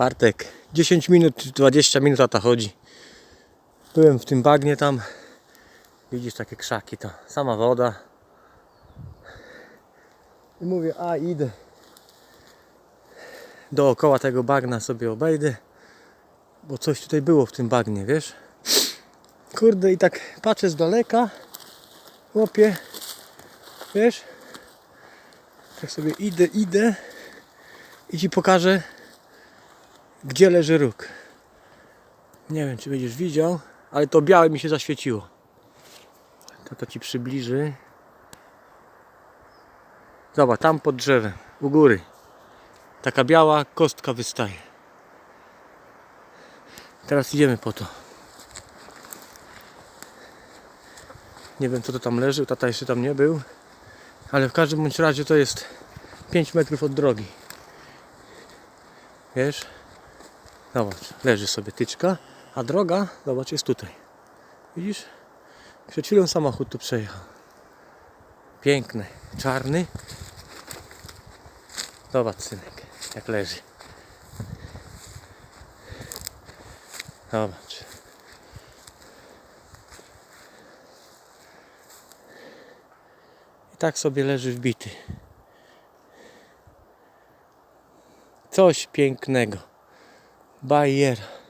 Bartek, 10 minut, 20 minut lata chodzi. Byłem w tym bagnie tam. Widzisz takie krzaki tam. Sama woda. I mówię, a idę. Dookoła tego bagna sobie obejdę. Bo coś tutaj było w tym bagnie, wiesz? Kurde i tak patrzę z daleka. Chłopie. Wiesz? Tak sobie idę, idę. I ci pokażę gdzie leży róg. Nie wiem, czy będziesz widział, ale to białe mi się zaświeciło. To to ci przybliży. Zobacz, tam pod drzewem, u góry. Taka biała kostka wystaje. Teraz idziemy po to. Nie wiem, co to tam leży, tata jeszcze tam nie był. Ale w każdym bądź razie to jest 5 metrów od drogi. Wiesz? Zobacz, leży sobie tyczka, a droga, zobacz, jest tutaj. Widzisz? Przed chwilą samochód tu przejechał. Piękny, czarny. Zobacz, synek, jak leży. Zobacz. I tak sobie leży wbity. Coś pięknego. Bajera.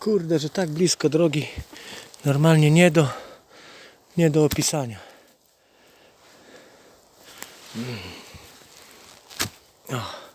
Kurde, że tak blisko drogi normalnie nie do nie do opisania. 음. 아.